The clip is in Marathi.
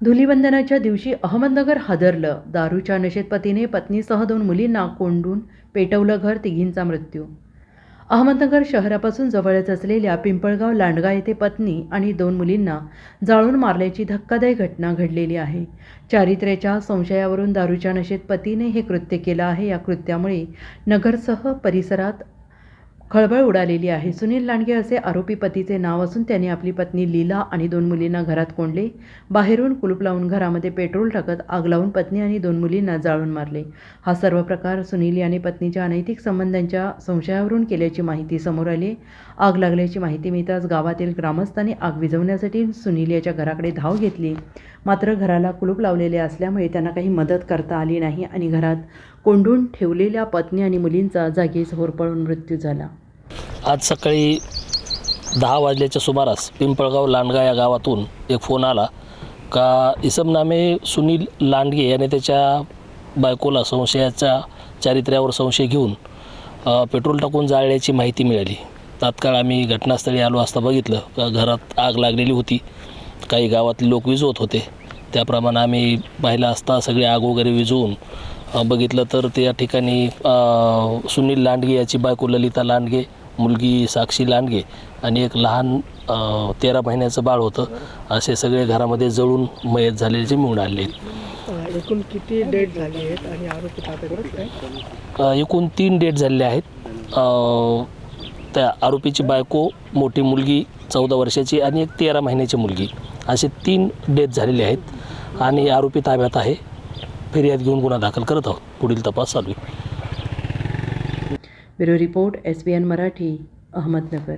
धुलीवंदनाच्या दिवशी अहमदनगर हादरलं. दारूच्या नशेत पतीने पत्नीसह दोन मुलींना कोंडून पेटवलं घर तिघींचा मृत्यू. अहमदनगर शहरापासून जवळच असलेल्या पिंपळगाव लांडगा येथे पत्नी आणि दोन मुलींना जाळून मारल्याची धक्कादायक घटना घडलेली आहे. चारित्र्याच्या संशयावरून दारूच्या नशेत पतीने हे कृत्य केलं आहे. या कृत्यामुळे नगरसह परिसरात खळबळ उडालेली आहे. सुनील लांडगे असे आरोपी पतीचे नाव असून त्याने आपली पत्नी लीला आणि दोन मुलींना घरात कोंडले. बाहेरून कुलूप लावून घरामध्ये पेट्रोल टाकत आग लावून पत्नी आणि दोन मुलींना जाळून मारले. हा सर्व प्रकार सुनील याने पत्नीच्या अनैतिक संबंधांच्या संशयावरून केल्याची माहिती समोर आली. आग लागल्याची माहिती मिळताच गावातील ग्रामस्थांनी आग विझवण्यासाठी सुनील याच्या घराकडे धाव घेतली. मात्र घराला कुलूप लावलेले असल्यामुळे त्यांना काही मदत करता आली नाही आणि घरात कोंडून ठेवलेल्या पत्नी आणि मुलींचा जागीच होरपळून मृत्यू झाला. आज सकाळी दहा वाजल्याच्या सुमारास पिंपळगाव लांडगा या गावातून एक फोन आला का इसमनामे सुनील लांडगे याने त्याच्या बायकोला संशयाच्या चारित्र्यावर संशय घेऊन पेट्रोल टाकून जाळल्याची माहिती मिळाली. तात्काळ आम्ही घटनास्थळी आलो असता बघितलं. का घरात आग लागलेली होती. काही गावातले लोक विजवत होते. त्याप्रमाणे आम्ही पाहिलं असता सगळी आग वगैरे विझवून बघितलं तर त्या ठिकाणी सुनील लांडगे याची बायको ललिता लांडगे मुलगी साक्षी लांडगे आणि एक लहान तेरा महिन्याचं बाळ होतं. असे सगळे घरामध्ये जळून मयत झालेले मिळून आले आहेत. एकूण किती डेट झाली आहेत आणि आरोपी एकूण तीन डेट झालेले आहेत. त्या आरोपीची बायको मोठी मुलगी चौदा वर्षाची आणि एक तेरा महिन्याची मुलगी. असे तीन डेथ झालेले आहेत आणि आरोपी ताब्यात आहे. फिर्याद घेऊन गुन्हा दाखल करत आहोत. पुढील तपास चालू आहे. Bureau report S B N Marathi Ahmednagar.